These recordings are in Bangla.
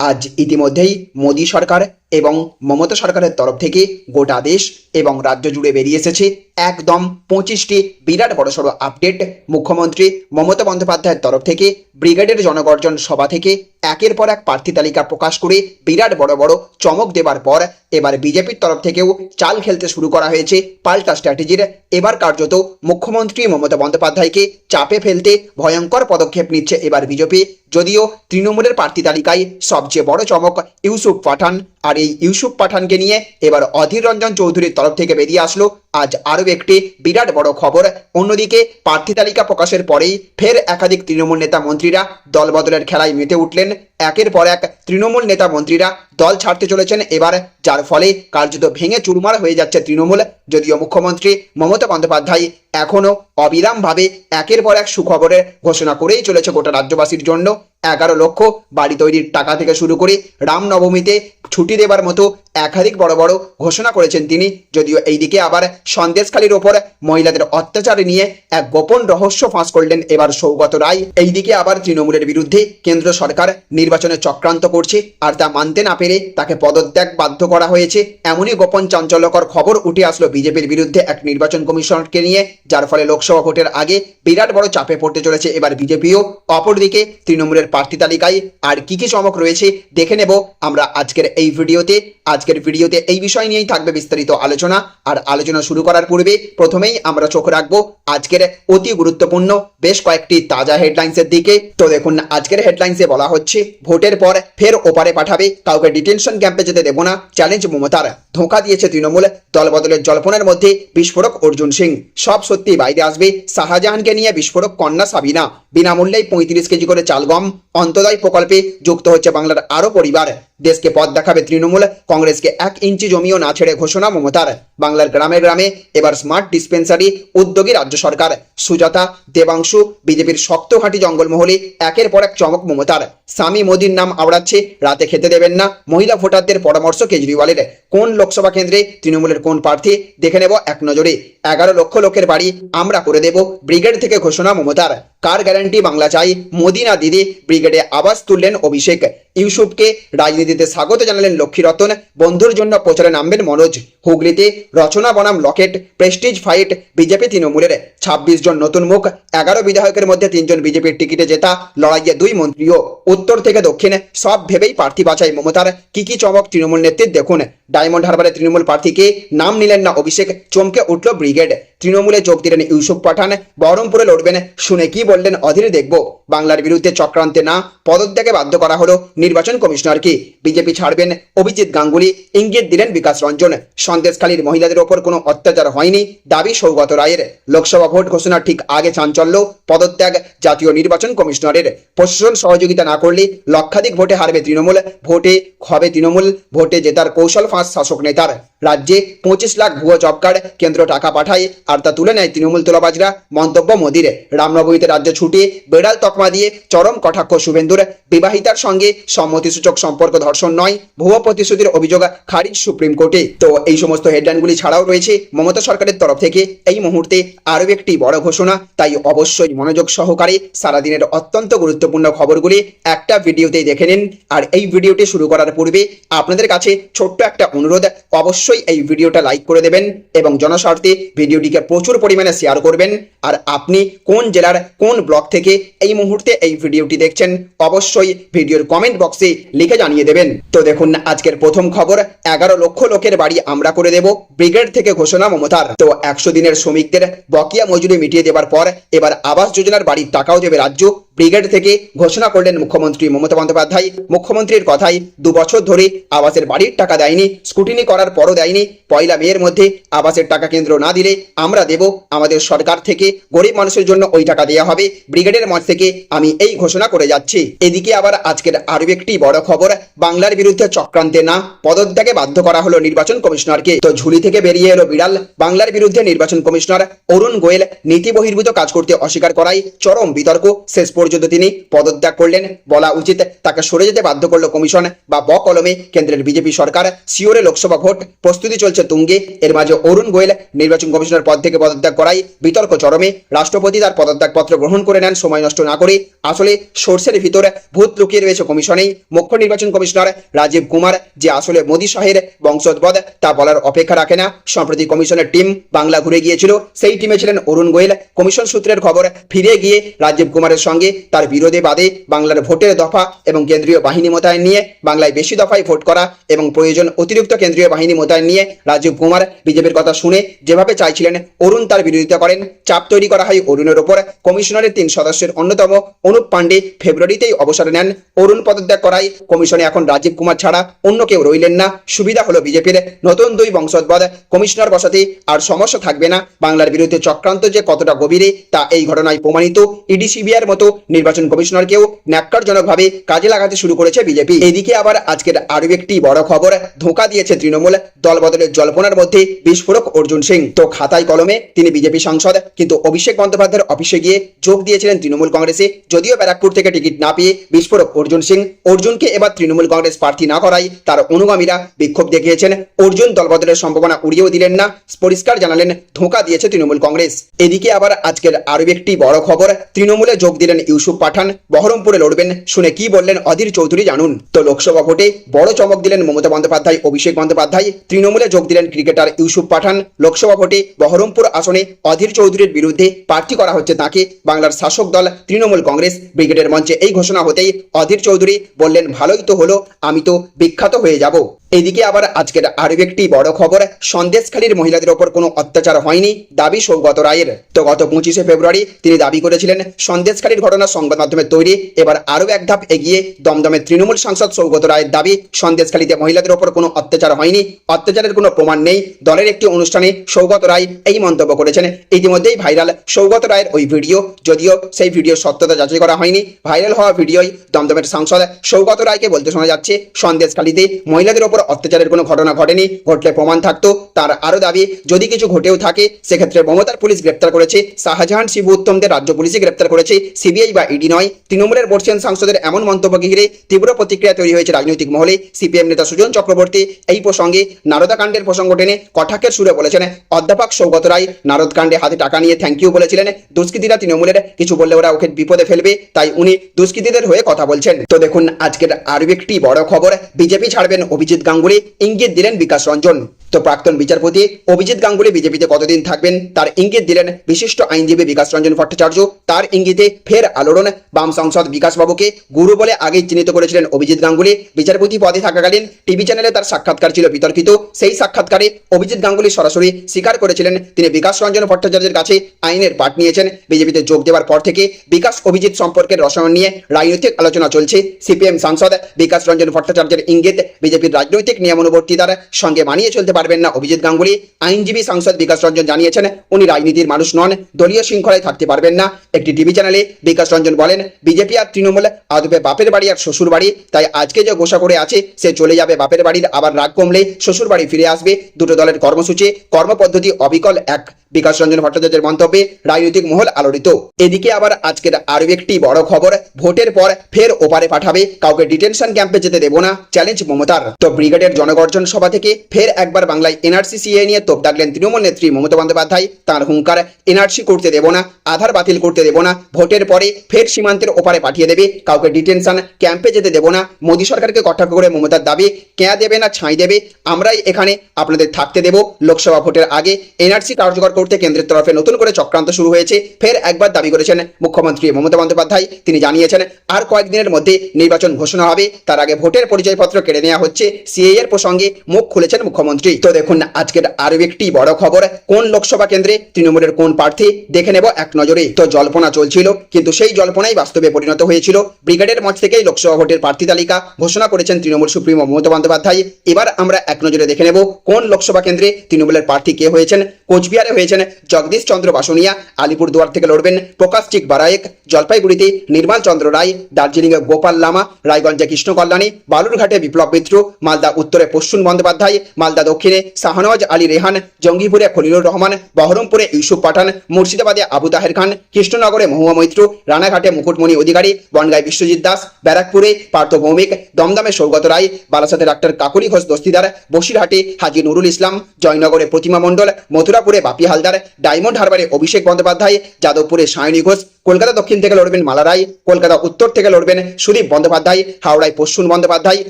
আজ ইতিমধ্যেই মোদী সরকার এবং মমতা সরকারের তরফ থেকে গোটা দেশ এবং রাজ্য জুড়ে বেরিয়ে এসেছে একদম পঁচিশটি বিরাট বড়সড় আপডেট। মুখ্যমন্ত্রী মমতা বন্দ্যোপাধ্যায়ের তরফ থেকে ব্রিগেডের জনগর্জন সভা থেকে একের পর এক প্রার্থী তালিকা প্রকাশ করে বিরাট বড় বড় চমক দেবার পর এবার বিজেপির তরফ থেকেও চাল খেলতে শুরু করা হয়েছে পাল্টা স্ট্র্যাটেজির। এবার কার্যত মুখ্যমন্ত্রী মমতা বন্দ্যোপাধ্যায়কে চাপে ফেলতে ভয়ঙ্কর পদক্ষেপ নিচ্ছে এবার বিজেপি। যদিও তৃণমূলের প্রার্থী তালিকায় সবচেয়ে বড় চমক ইউসুফ পাঠান। আর এই ইউসুফ পাঠানকে নিয়ে এবার অধীর রঞ্জন চৌধুরীর তরফ থেকে বেরিয়ে আসলো। আজ আরও একটি বিরাট বড় খবর। অন্যদিকে প্রার্থী তালিকা প্রকাশের পরেই ফের একাধিক তৃণমূল নেতা মন্ত্রীরা দলবদলের খেলায় মেতে উঠলেন। একের পর এক তৃণমূল নেতা মন্ত্রীরা দল ছাড়তে চলেছেন এবার, যার ফলে কার্যত ভেঙে চুরমার হয়ে যাচ্ছে তৃণমূল। যদিও মুখ্যমন্ত্রী মমতা বন্দ্যোপাধ্যায় এখনও অবিরামভাবে একের পর এক সুখবরের ঘোষণা করেই চলেছে গোটা রাজ্যবাসীর জন্য। এগারো লক্ষ বাড়ি তৈরির টাকা থেকে শুরু করে রামনবমীতে ছুটি দেবার মতো একাধিক বড় বড় ঘোষণা করেছেন তিনি। যদিও এইদিকে আবার সন্দেশখালীর ওপর মহিলাদের অত্যাচার নিয়ে এক গোপন রহস্য ফাঁস করলেন এবার সৌগত রায়। এইদিকে আবার তৃণমূলের বিরুদ্ধে কেন্দ্র সরকার নির্বাচনে চক্রান্ত করছে আর তা মানতে না পেরে তাকে পদত্যাগ বাধ্য করা হয়েছে। এমনই গোপন চাঞ্চল্যকর খবর উঠে আসলো বিজেপির বিরুদ্ধে এক নির্বাচন কমিশনকে নিয়ে, যার ফলে লোকসভা ভোটের আগে বিরাট বড় চাপে পড়তে চলেছে এবার বিজেপিও। অপরদিকে তৃণমূলের প্রার্থী তালিকায় আর কি কি চমক রয়েছে দেখে নেব আমরা আজকের এই ভিডিওতে। আজকের ভিডিওতে এই বিষয় নিয়েই থাকবে বিস্তারিত আলোচনা। আর আলোচনা শুরু করার পূর্বে প্রথমেই আমরা চোখ রাখব আজকের অতি গুরুত্বপূর্ণ বেশ কয়েকটি তাজা হেডলাইন্সের দিকে। তো দেখুন, আজকের হেডলাইন্সে বলা হচ্ছে, ভোটের পর ফের ওপারে পাঠাবে, কাউকে ডিটেনশন ক্যাম্পে যেতে দেব না, চ্যালেঞ্জ মমতার। ধোঁকা দিয়েছে তৃণমূল, দলবদলের জল্পনের মধ্যে বিস্ফোরক অর্জুন সিং। সব সত্যি বাইরে আসবে, শাহজাহানকে নিয়ে বিস্ফোরক কন্যা সাবিনা। বিনামূল্যে পঁয়ত্রিশ কেজি করে চাল গম অন্তদয় প্রকল্পে যুক্ত হচ্ছে বাংলার আরও পরিবার। দেশকে পথ দেখাবে তৃণমূল, কংগ্রেসকে এক ইঞ্চি জমিও না ছেড়ে ঘোষণা মমতার। বাংলার গ্রামে গ্রামে এবার স্মার্ট ডিসপেন্সারি উদ্যোগী রাজ্য সরকার। সুজাতা দেবাংশু, বিজেপির শক্ত ঘাঁটি জঙ্গলমহলে একের পর এক চমক মমতার। স্বামী মোদীর নাম আওড়াচ্ছে, রাতে খেতে দেবেন না। মহিলা ভোটারদের পরামর্শ কেজরিওয়ালের। কোন লোকসভা কেন্দ্রে তৃণমূলের কোন প্রার্থী? দেখে নেব এক নজরে। এগারো লক্ষ লোকের বাড়ি আমরা করে দেব, ব্রিগেড থেকে ঘোষণা মমতার। কার গ্যারান্টি বাংলা চাই? মোদী না দিদি, ব্রিগেডে আবাস তুললেন অভিষেক। ইউসুফকে রাজনীতিতে স্বাগত জানালেন লক্ষ্মীরতন। বন্ধুর জন্য প্রচারে নামবেন মনোজ। হুগলিতে রচনা বনাম লকেট, প্রেস্টিজ ফাইট বিজেপি তৃণমূলের। ছাব্বিশ জন নতুন মুখ, এগারো বিধায়কের মধ্যে তিনজন বিজেপির টিকিটে জেতা, লড়াইয়ে দুই মন্ত্রীও। উত্তর থেকে দক্ষিণে, সব ভেবেই প্রার্থী বাছাই মমতার। কি কি চমক তৃণমূল নেতৃত্ব দেখুন। ডায়মন্ড হারবারে তৃণমূল প্রার্থীকে নাম নিলেন না অভিষেক, চমকে উঠল ব্রিগেড। তৃণমূলে যোগ দিলেন ইউসুফ পাঠান। বহরমপুরে লড়বেন, শুনে কি বললেন অধীর দেখব। বাংলার বিরুদ্ধে চক্রান্তে না, পদত্যাগে বাধ্য করা হলো নির্বাচন কমিশনারকে বিজেপি ছাড়বেন অভিজিৎ গাঙ্গুলি, ইঙ্গিত দিলেন বিকাশ রঞ্জন। সন্দেশখালীর মহিলাদের ওপর কোনো অত্যাচার হয়নি, দাবি সৌগত রায়ের। লোকসভা ভোট ঘোষণার ঠিক আগে চাঞ্চল্য, পদত্যাগ জাতীয় নির্বাচন কমিশনারের। প্রশাসন সহযোগিতা না করলে লক্ষাধিক ভোটে হারবে তৃণমূল, ভোটে হবে তৃণমূল, ভোটে জেতার কৌশল ফাঁস শাসক নেতার। রাজ্যে পঁচিশ লাখ ভুয়ো জব কার্ড, কেন্দ্র টাকা পাঠায়, আর তা তুলে নেয় তৃণমূল তোলাবাজরা, মন্তব্য মোদির। রামনবমীতে রাজ্য ছুটে বেড়াল তকমা দিয়ে চরম কটাক্ষ শুভেন্দুর। বিবাহিতার সঙ্গে সম্মতিসূচক সম্পর্ক ধর্ষণ নয়, ভুয়ো প্রতিশ্রুতির অভিযোগ খারিজ সুপ্রিম কোর্টে। তো এই সমস্ত হেডলাইনগুলি ছাড়াও রয়েছে মমতা সরকারের তরফ থেকে। এই মুহূর্তে আরও একটি বড় ঘোষণা, তাই অবশ্যই মনোযোগ সহকারে সারাদিনের অত্যন্ত গুরুত্বপূর্ণ খবরগুলি একটা ভিডিওতেই দেখে নিন। আর এই ভিডিওটি শুরু করার পূর্বে আপনাদের কাছে ছোট্ট একটা অনুরোধ, অবশ্যই এই ভিডিওটা লাইক করে দেবেন এবং জনস্বার্থে ভিডিওটিকে প্রচুর পরিমাণে শেয়ার করবেন। আর আপনি কোন জেলার কোন ব্লক থেকে এই মুহূর্তে এই ভিডিওটি দেখছেন, অবশ্যই ভিডিওর কমেন্ট বক্সে লিখে জানিয়ে দেবেন। তো দেখুন, আজকের প্রথম খবর, এগারো লক্ষ লোকের বাড়ি আমরা করে দেব, ব্রিগেড থেকে ঘোষণা মমতার। তো একশো দিনের শ্রমিকদের বকেয়া মজুরি মিটিয়ে দেবার পর এবার আবাস যোজনার বাড়ির টাকাও দেবে রাজ্য। ব্রিগেড থেকে ঘোষণা করলেন মুখ্যমন্ত্রী মমতা বন্দ্যোপাধ্যায়। মুখ্যমন্ত্রীর কথাই দু বছর ধরে আবাসের বাড়ির টাকা দেয়নি, স্কুটিনি করার পরও দেয়নি। পয়লা মেয়ের মধ্যে আবাসের টাকা কেন্দ্র না দিলে আমরা দেব, আমাদের সরকার থেকে গরিব মানুষের জন্য ওই টাকা দেওয়া হবে। ব্রিগেডের মঞ্চ থেকে আমি এই ঘোষণা করে যাচ্ছি। এদিকে আবার আজকের আরও একটি বড় খবর, বাংলার বিরুদ্ধে চক্রান্তে না, পদত্যাগে বাধ্য করা হলো নির্বাচন কমিশনারকে। তো ঝুলি থেকে বেরিয়ে এলো বিড়াল, বাংলার বিরুদ্ধে নির্বাচন কমিশনার অরুণ গোয়েল নীতি বহির্ভূত কাজ করতে অস্বীকার করায় চরম বিতর্ক, শেষ পর্যন্ত পর্যন্ত তিনি পদত্যাগ করলেন। বলা উচিত তাকে সরে যেতে বাধ্য করল কমিশন বা ব কলমে কেন্দ্রের বিজেপি সরকার। সিওরে লোকসভা ভোট, প্রস্তুতি চলছে তুঙ্গে। এর মাঝে অরুণ গোয়েল নির্বাচন কমিশনার পদ থেকে পদত্যাগ করায় বিতর্ক চরমে। রাষ্ট্রপতি তার পদত্যাগপত্র গ্রহণ করে নেন, সময় নষ্ট না করে। আসলে সোর্সের ভিতরে ভূত লুকিয়ে রয়েছে কমিশনেই। মুখ্য নির্বাচন কমিশনার রাজীব কুমার যে আসলে মোদী শাহের বংশোদ্ভব, তা বলার অপেক্ষা রাখে না। সম্প্রতি কমিশনের টিম বাংলা ঘুরে গিয়েছিল। সেই টিমে ছিলেন অরুণ গোয়েল। কমিশন সূত্রের খবর, ফিরে গিয়ে রাজীব কুমারের সঙ্গে তার বিরোধে বাদে বাংলার ভোটের দফা এবং কেন্দ্রীয় বাহিনী মোতায়েন নিয়ে বাংলায় বেশি দফায় ভোট করা এবং প্রয়োজন অতিরিক্ত কেন্দ্রীয় বাহিনী মোতায়েন নিয়ে রাজীব কুমার বিজেপির কথা শুনে যেভাবে চাইছিলেন অরুণ তার বিরোধিতা করেন, চাপ তৈরি করা হয় অরুণের ওপর। কমিশনারের তিন সদস্যের অন্যতম অনুপ পাণ্ডে ফেব্রুয়ারিতেই অবসর নেন। অরুণ পদত্যাগ করায় কমিশনে এখন রাজীব কুমার ছাড়া অন্য কেউ রইলেন না। সুবিধা হলো বিজেপির নতুন দুই বংশোদ্ভব। কমিশনার বসাতে আর সমস্যা থাকবে না। বাংলার বিরুদ্ধে চক্রান্ত যে কতটা গভীরে তা এই ঘটনায় প্রমাণিত। ইডি সিবিআর মতো নির্বাচন কমিশনারকেও ন্যাক্কারজনকভাবে কাজে লাগাতে শুরু করেছে বিজেপি। এদিকে আবার আজকের আরও একটি বড় খবর, ধোঁকা দিয়েছে তৃণমূল দল বদলের জল্পনার মধ্যে বিস্ফোরক অর্জুন সিং। তো খাতায় কলমে তিনি বিজেপি সাংসদ, কিন্তু অভিষেক বন্দ্যোপাধ্যায়ের অফিসে গিয়ে যোগ দিয়েছিলেন তৃণমূল কংগ্রেসে। যদিও ব্যারাকপুর থেকে টিকিট না পেয়ে বিস্ফোরক অর্জুন সিং, অর্জুনকে এবার তৃণমূল কংগ্রেস প্রার্থী না করায় তার অনুগামীরা বিক্ষোভ দেখিয়েছেন। অর্জুন দলবদলের সম্ভাবনা উড়িয়েও দিলেন না, পরিষ্কার জানালেন, ধোঁকা দিয়েছে তৃণমূল কংগ্রেস। এদিকে আবার আজকের আরও একটি বড় খবর, তৃণমূলে যোগ দিলেন ইউসুফ পাঠান, বহরমপুরে লড়বেন। শুনে কি বললেন অধীর চৌধুরী জানুন। তো লোকসভা ভোটে বড় চমক দিলেন মমতা বন্দ্যোপাধ্যায়, অভিষেক বন্দ্যোপাধ্যায়। তৃণমূলে যোগ দিলেন ক্রিকেটার ইউসুফ পাঠান। লোকসভা ভোটে বহরমপুর আসনে অধীর চৌধুরীর বিরুদ্ধে প্রার্থী করা হচ্ছে তাকে। বাংলার শাসক দল, তৃণমূল কংগ্রেস, ব্রিগেডের মঞ্চে এই ঘোষণা হতেই অধীর চৌধুরী বললেন, ভালোই তো হলো, আমি তো বিখ্যাত হয়ে যাব। এদিকে আবার আজকের আরও একটি বড় খবর, সন্দেশখালীর মহিলাদের ওপর কোনো অত্যাচার হয়নি দাবি সৌগত রায়ের। তো গত পঁচিশে ফেব্রুয়ারি তিনি দাবি করেছিলেন, সন্দেশখালীর ঘটনা সংবাদ মাধ্যমে তৈরি, এবার আরও এক ধাপ এগিয়ে দমদমের তৃণমূল সাংসদ সৌগত রায়ের দাবি, সন্দেশখালীতে মহিলাদের ওপর কোনো অত্যাচার হয়নি, অত্যাচারের কোনো প্রমাণ নেই, দলের একটি অনুষ্ঠানে সৌগত রায় এই মন্তব্য করেছেন। ইতিমধ্যেই ভাইরাল সৌগত রায়ের ওই ভিডিও, যদিও সেই ভিডিওর সত্যতা যাচাই করা হয়নি। ভাইরাল হওয়া ভিডিওই দমদমের সাংসদ সৌগত রায়কে বলতে শোনা যাচ্ছে, সন্দেশখালীতে মহিলাদের ওপর অত্যাচারের কোনো ঘটনা ঘটেনি ঘটলে প্রমাণ থাকতো। তার আরও দাবি, যদি কিছু ঘটেও থাকে, সেক্ষেত্রে মমতার পুলিশ গ্রেপ্তার করেছে। শাহজাহান, শিবু উত্তমদের রাজ্য পুলিশই গ্রেপ্তার করেছে। সিবিআই বা ইডি নয়। তৃণমূলের বর্ষিয়ান সাংসদের এমন মন্তব্যকে ঘিরে তীব্র প্রতিক্রিয়া তৈরি হয়েছে রাজনৈতিক মহলে। সিপিএম নেতা সুজন চক্রবর্তী এই প্রসঙ্গে নারদা কাণ্ডের প্রসঙ্গ টেনে কটাক্ষের সুরে বলেছেন, অধ্যাপক সৌগত রায় নারদ কাণ্ডে হাতে টাকা নিয়ে থ্যাংক ইউ বলেছিলেন। দুষ্কৃতীরা তৃণমূলের, কিছু বললে ওরা ওকে বিপদে ফেলবে, তাই উনি দুষ্কৃতীদের হয়ে কথা বলছেন। তো দেখুন, আজকের আরও একটি বড় খবর, বিজেপি ছাড়বেন অভিজিৎ গাঙ্গুলি ইঙ্গিত দিলেন বিকাশ রঞ্জন। তো প্রাক্তন বিচারপতি অভিজিৎ গাঙ্গুলি বিজেপিতে কতদিন থাকবেন? তার ইঙ্গিত দিলেন বিশিষ্ট আইনজীবী বিকাশ রঞ্জন ভট্টাচার্য। তার ইঙ্গিতে ফের আলোড়ন বাম সাংসদ বিকাশবাবুকে গুরু বলে আগেই চিহ্নিত করেছিলেন অভিজিৎ গাঙ্গুলি। বিচারপতি পদে থাকাকালীন টিভি চ্যানেলে তার সাক্ষাৎকার ছিল বিতর্কিত। সেই সাক্ষাৎকারে অভিজিৎ গাঙ্গুলি সরাসরি স্বীকার করেছিলেন। তিনি বিকাশ রঞ্জন ভট্টাচার্যের কাছে আইনের পাঠ নিয়েছেন। বিজেপিতে যোগ দেওয়ার পর থেকে বিকাশ অভিজিৎ সম্পর্কের রসায়ন নিয়ে রাজনৈতিক আলোচনা চলছে। সিপিএম সাংসদ বিকাশ রঞ্জন ভট্টাচার্যের ইঙ্গিত বিজেপির রাজনৈতিক নিয়মানুবর্তিতার সঙ্গে মানিয়ে চলতে পারবেন না। অভিজিৎ গাঙ্গুলি, আইনজীবী সাংসদ বিকাশ রঞ্জন জানিয়েছেন, উনি রাজনীতির মানুষ নন, দলীয় শৃঙ্খলায় থাকতে পারবেন না। একটি টিভি চ্যানেলে বিকাশ রঞ্জন বলেন, বিজেপি আর তৃণমূল আদপে বাপের বাড়ি আর শ্বশুর বাড়ি, তাই আজকে যে গোসা করে আছে, সে চলে যাবে বাপের বাড়ির। আবার রাগ কমলে শ্বশুর বাড়ি ফিরে আসবে। দুটো দলের কর্মসূচি, কর্মপদ্ধতি অবিকল এক। বিকাশ রঞ্জন ভট্টাচার্যের মন্তব্যে রাজনৈতিক মহল আলোড়িত। এদিকে আবার আজকের আরও একটি বড় খবর, ভোটের পর ফের ওপারে পাঠাবে, কাউকে ডিটেনশন ক্যাম্পে যেতে দেব না, চ্যালেঞ্জ মমতার। তো ব্রিগেডের জনগর্জন সভা থেকে ফের একবার বাংলায় এনআরসি সিএ নিয়ে তোপ ডাকলেন তৃণমূল নেত্রী মমতা বন্দ্যোপাধ্যায়। তার হুঙ্কার, এনআরসি করতে দেব না, আধার বাতিল করতে দেব না, ভোটের পরে ফের সীমান্তের ওপারে পাঠিয়ে দেবে, কাউকে ডিটেনশন ক্যাম্পে যেতে দেব না। মোদী সরকারকে কটাক্ষ করে মমতার দাবি, কেয়া দেবে না ছাই দেবে, আমরাই এখানে আপনাদের থাকতে দেব। লোকসভা ভোটের আগে এনআরসি কার্যকর করতে কেন্দ্রের তরফে নতুন করে চক্রান্ত শুরু হয়েছে। ফের একবার দাবি করেছেন মুখ্যমন্ত্রী মমতা বন্দ্যোপাধ্যায়। তিনি জানিয়েছেন, আর কয়েকদিনের মধ্যে নির্বাচন ঘোষণা হবে। তার আগে ভোটের পরিচয়পত্র কেড়ে নেওয়া হচ্ছে। সিএ এর প্রসঙ্গে মুখ খুলেছেন মুখ্যমন্ত্রী। তো দেখুন, আজকের আরও একটি বড় খবর। কোন লোকসভা কেন্দ্রে তৃণমূলের কোন প্রার্থী, দেখে নেব এক নজরে। তো জল্পনা চলছিল, কিন্তু সেই জল্পনাই বাস্তবে পরিণত হয়েছিল। ব্রিগেডের মঞ্চ থেকেই লোকসভা ভোটের প্রার্থী তালিকা ঘোষণা করেছেন তৃণমূল সুপ্রিমো মমতা বন্দ্যোপাধ্যায়। এবার আমরা এক নজরে দেখে নেব, কোন লোকসভা কেন্দ্রে তৃণমূলের প্রার্থী কে হয়েছেন। কোচবিহারে হয়েছে রয়েছেন জগদীশ চন্দ্র বাসনিয়া, আলিপুরদুয়ার থেকে লড়বেন প্রকাশ চিক বারায়েক, জলপাইগুড়িতে নির্মল চন্দ্র রায় দার্জিলিংয়ে গোপাল লামা, রায়গঞ্জে কৃষ্ণ কল্যাণী, বালুরঘাটে বিপ্লব মিত্র, মালদা উত্তরে পশ্চিম বন্দ্যোপাধ্যায়, মালদা দক্ষিণে শাহনওয়াজ আলী রেহান, জঙ্গিপুরে খলিলুর রহমান, বহরমপুরে ইউসুফ পাঠান, মুর্শিদাবাদে আবু তাহের খান, কৃষ্ণনগরে মহুয়া মৈত্র, রানাঘাটে মুকুটমণি অধিকারী, বনগাঁয় বিশ্বজিৎ দাস, ব্যারাকপুরে পার্থ ভৌমিক, দমদমে সৌগত রায়, বারাসাতে ডাক্তার কাকুলি ঘোষ দস্তিদার, বসিরহাটে হাজি নুরুল ইসলাম, জয়নগরে প্রতিমা মণ্ডল, মথুরাপুরে বাপি হালদার ডায়মন্ড হারবারে অভিষেক বন্দ্যোপাধ্যায় যাদবপুরে সায়নী ঘোষ। কলকাতা দক্ষিণ থেকে লড়বেন মালা রায় কলকাতা উত্তর থেকে লড়বেন সুদীপ বন্দ্যোপাধ্যায়, হাওড়ায় পশ্চিম বন্দ্যোপাধ্যায়,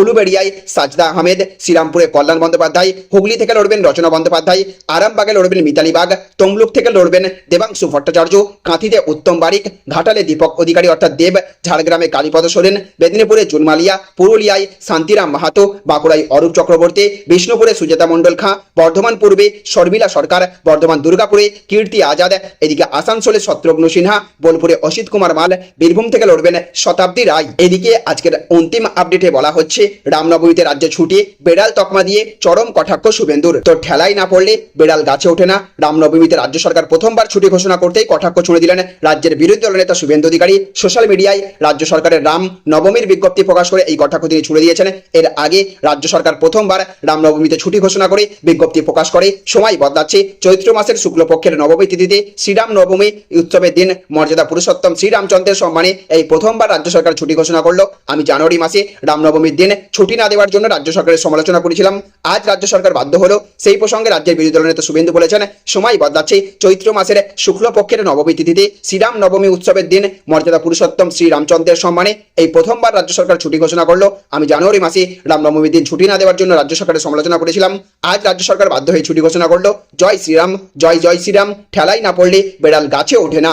উলুবেড়িয়ায় সাজদা আহমেদ, শ্রীরামপুরে কল্যাণ বন্দ্যোপাধ্যায়, হুগলি থেকে লড়বেন রচনা বন্দ্যোপাধ্যায়, আরামবাগে লড়বেন মিতালি বাগ, তমলুক থেকে লড়বেন দেবাংশু ভট্টাচার্য, কাঁথিতে উত্তম বারিক, ঘাটালে দীপক অধিকারী অর্থাৎ দেব, ঝাড়গ্রামে কালীপদ সোরেন, মেদিনীপুরে জুনমালিয়া পুরুলিয়ায় শান্তিরাম মাহাতো, বাঁকুড়ায় অরূপ চক্রবর্তী, বিষ্ণুপুরে সুজাতা মণ্ডল খাঁ, বর্ধমান পূর্বে শর্মিলা সরকার, বর্ধমান দুর্গাপুরে কীর্তি আজাদ, এদিকে আসানসোলে শত্রুঘ্ন সিনহা বোলপুরে অসিত কুমার মাল বীরভূম থেকে লড়বেন শতাব্দী রায়। এদিকে আজকের অন্তিম আপডেটে বলা হচ্ছে, রামনবমীতে রাজ্যে ছুটি, বেড়াল তকমা দিয়ে চরম কটাক্ষ শুভেন্দুর। তো ঠেলাই না পড়লে বেড়াল গাছে ওঠে না। রামনবমীতে রাজ্য সরকার প্রথমবার ছুটি ঘোষণা করতেই কটাক্ষ ছুড়ে দিলেন রাজ্যের বিরোধী দল নেতা শুভেন্দু অধিকারী। সোশ্যাল মিডিয়ায় রাজ্য সরকারের রাম নবমীর বিজ্ঞপ্তি প্রকাশ করে এই কটাক্ষ তিনি ছুড়ে দিয়েছেন। এর আগে রাজ্য সরকার প্রথমবার রামনবমীতে ছুটি ঘোষণা করে বিজ্ঞপ্তি প্রকাশ করে। সময় বদলাচ্ছে চৈত্র মাসের শুক্লপক্ষের নবমী তিথিতে। শ্রীরাম নবমী উৎসবের দিন মর্যাদা পুরুষোত্তম শ্রীরামচন্দ্রের সম্মানে এই প্রথমবার রাজ্য সরকার ছুটি ঘোষণা করল। আমি জানুয়ারি মাসে রামনবমীর দিন ছুটি না দেওয়ার জন্য রাজ্য সরকারের সমালোচনা করেছিলাম। আজ রাজ্য সরকার বাধ্য হলো। সেই প্রসঙ্গে রাজ্যের বিরোধী দলের নেতা শুভেন্দু বলেছেন, সময় বদলাচ্ছে। চৈত্র মাসের শুক্লপক্ষের নবমী তিথিতে শ্রীরাম নবমী উৎসবের দিন মর্যাদা পুরুষোত্তম শ্রী রামচন্দ্রের সম্মানে এই প্রথমবার রাজ্য সরকার ছুটি ঘোষণা করল। আমি জানুয়ারি মাসে রামনবমীর দিন ছুটি না দেওয়ার জন্য রাজ্য সরকারের সমালোচনা করেছিলাম। আজ রাজ্য সরকার বাধ্য হয়ে ছুটি ঘোষণা করল। জয় শ্রীরাম, জয় জয় শ্রীরাম। ঠেলাই না পড়লে বেড়াল গাছে ওঠে না।